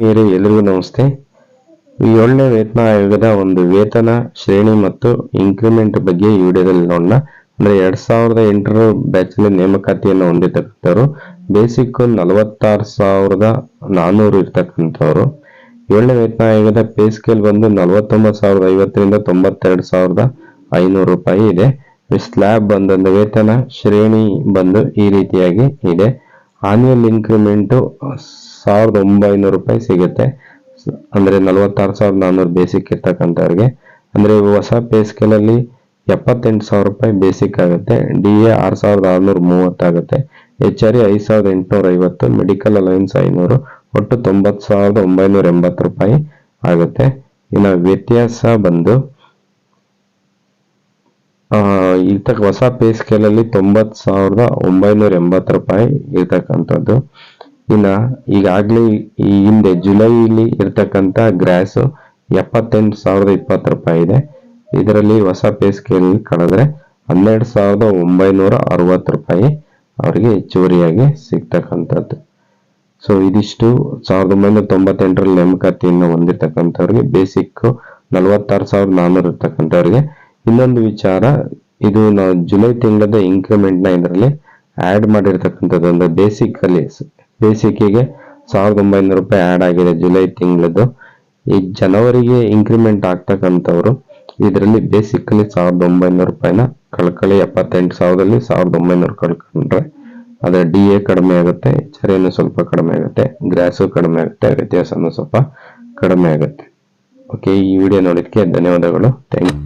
ಬೇರೆ ಎಲ್ರಿಗೂ ನಮಸ್ತೆ. ಏಳನೇ ವೇತನ ಆಯೋಗದ ಒಂದು ವೇತನ ಶ್ರೇಣಿ ಮತ್ತು ಇನ್ಕ್ರಿಮೆಂಟ್ ಬಗ್ಗೆ ಈ ವಿಡಿಯೋದಲ್ಲಿ ನೋಡೋಣ. ಅಂದ್ರೆ ಎರಡ್ ಸಾವಿರದ ಎಂಟರ ಬ್ಯಾಚಲ್ಲಿ ನೇಮಕಾತಿಯನ್ನು ಹೊಂದಿರತಕ್ಕಂಥವ್ರು ಬೇಸಿಕ್ ನಲವತ್ತಾರು ಸಾವಿರದ ನಾನ್ನೂರು ಇರ್ತಕ್ಕಂಥವ್ರು. ಏಳನೇ ವೇತನ ಆಯೋಗದ ಪೇ ಸ್ಕೇಲ್ ಬಂದು ನಲವತ್ತೊಂಬತ್ತು ಸಾವಿರದ ಐವತ್ತರಿಂದ ತೊಂಬತ್ತೆರಡು ಸಾವಿರದ ಐನೂರು ರೂಪಾಯಿ ಇದೆ. ಸ್ಲ್ಯಾಬ್ ಬಂದು ವೇತನ ಶ್ರೇಣಿ ಬಂದು ಈ ರೀತಿಯಾಗಿ ಇದೆ. ಆನ್ಯುವಲ್ ಇನ್ಕ್ರಿಮೆಂಟು ಸಾವಿರದ ಒಂಬೈನೂರು ರೂಪಾಯಿ ಸಿಗುತ್ತೆ. ಅಂದರೆ ನಲವತ್ತಾರು ಸಾವಿರದ ನಾನ್ನೂರು ಬೇಸಿಕ್ ಇರ್ತಕ್ಕಂಥವ್ರಿಗೆ. ಅಂದ್ರೆ ಹೊಸ ಪೇ ಸ್ಕೇಲಲ್ಲಿ ಎಪ್ಪತ್ತೆಂಟು ಸಾವಿರ ರೂಪಾಯಿ ಬೇಸಿಕ್ ಆಗುತ್ತೆ. ಡಿ ಎ ಆರು ಸಾವಿರದ ಆರುನೂರ ಮೂವತ್ತಾಗುತ್ತೆ ಎಚ್ ಆರ್ ಐದು ಸಾವಿರದ ಎಂಟುನೂರ ಐವತ್ತು ಮೆಡಿಕಲ್ ಅಲೈನ್ಸ್ ಐನೂರು, ಒಟ್ಟು ತೊಂಬತ್ತು ಸಾವಿರದ ಒಂಬೈನೂರ ಎಂಬತ್ತು ರೂಪಾಯಿ ಆಗುತ್ತೆ. ಇನ್ನು ವ್ಯತ್ಯಾಸ ಬಂದು ಇರ್ತಕ್ಕ ಹೊಸ ಪೇ ಸ್ಕೇಲಲ್ಲಿ ತೊಂಬತ್ತು ಸಾವಿರದ ಒಂಬೈನೂರ ಎಂಬತ್ತು ರೂಪಾಯಿ ಇರ್ತಕ್ಕಂಥದ್ದು. ಇನ್ನ ಈಗಾಗಲೇ ಈ ಹಿಂದೆ ಜುಲೈಲಿ ಇರ್ತಕ್ಕಂಥ ಗ್ರಾಸ್ ಎಪ್ಪತ್ತೆಂಟು ಸಾವಿರದ ಇಪ್ಪತ್ತು ರೂಪಾಯಿ ಇದೆ. ಇದರಲ್ಲಿ ಹೊಸ ಪೇ ಸ್ಕೇಲ್ ಕಳೆದ್ರೆ ಹನ್ನೆರಡು ಸಾವಿರದ ಒಂಬೈನೂರ ಅರವತ್ತು ರೂಪಾಯಿ ಅವರಿಗೆ ಹೆಚ್ಚುವರಿಯಾಗಿ ಸಿಗ್ತಕ್ಕಂಥದ್ದು. ಸೊ ಇದಿಷ್ಟು ಸಾವಿರದ ಒಂಬೈನೂರ ತೊಂಬತ್ತೆಂಟರಲ್ಲಿ ನೇಮಕಾತಿಯನ್ನು ಹೊಂದಿರತಕ್ಕಂಥವ್ರಿಗೆ ಬೇಸಿಕ್ ನಲವತ್ತಾರು ಸಾವಿರದ ನಾನ್ನೂರು ಇರ್ತಕ್ಕಂಥವ್ರಿಗೆ ಇನ್ನೊಂದು ವಿಚಾರ, ಇದು ನಾವು ಜುಲೈ ತಿಂಗಳದ ಇನ್ಕ್ರಿಮೆಂಟ್ನ ಇದರಲ್ಲಿ ಆಡ್ ಮಾಡಿರ್ತಕ್ಕಂಥದ್ದು. ಒಂದು ಬೇಸಿಕ್ ಅಲ್ಲಿ ಬೇಸಿಕ್ಕಿಗೆ ಸಾವಿರದ ಒಂಬೈನೂರು ರೂಪಾಯಿ ಆಡ್ ಆಗಿದೆ ಜುಲೈ ತಿಂಗಳದ್ದು. ಈ ಜನವರಿಗೆ ಇನ್ಕ್ರಿಮೆಂಟ್ ಆಗ್ತಕ್ಕಂಥವ್ರು, ಇದರಲ್ಲಿ ಬೇಸಿಕ್ ಅಲ್ಲಿ ಸಾವಿರದ ಒಂಬೈನೂರು ರೂಪಾಯಿನ ಕಳ್ಕೊಳ್ಳಿ ಎಪ್ಪತ್ತೆಂಟು ಸಾವಿರದಲ್ಲಿ ಸಾವಿರದ ಒಂಬೈನೂರು ಕಳ್ಕೊಂಡ್ರೆ ಅದರ ಡಿ ಎ ಕಡಿಮೆ ಆಗುತ್ತೆ ಚರಿಯನ್ನು ಸ್ವಲ್ಪ ಕಡಿಮೆ ಆಗುತ್ತೆ, ಗ್ರಾಸು ಕಡಿಮೆ ಆಗುತ್ತೆ, ವ್ಯತ್ಯಾಸನೂ ಸ್ವಲ್ಪ ಕಡಿಮೆ ಆಗುತ್ತೆ. ಓಕೆ ಈ ವಿಡಿಯೋ ನೋಡಿದ್ದಕ್ಕೆ ಧನ್ಯವಾದಗಳು. Thank you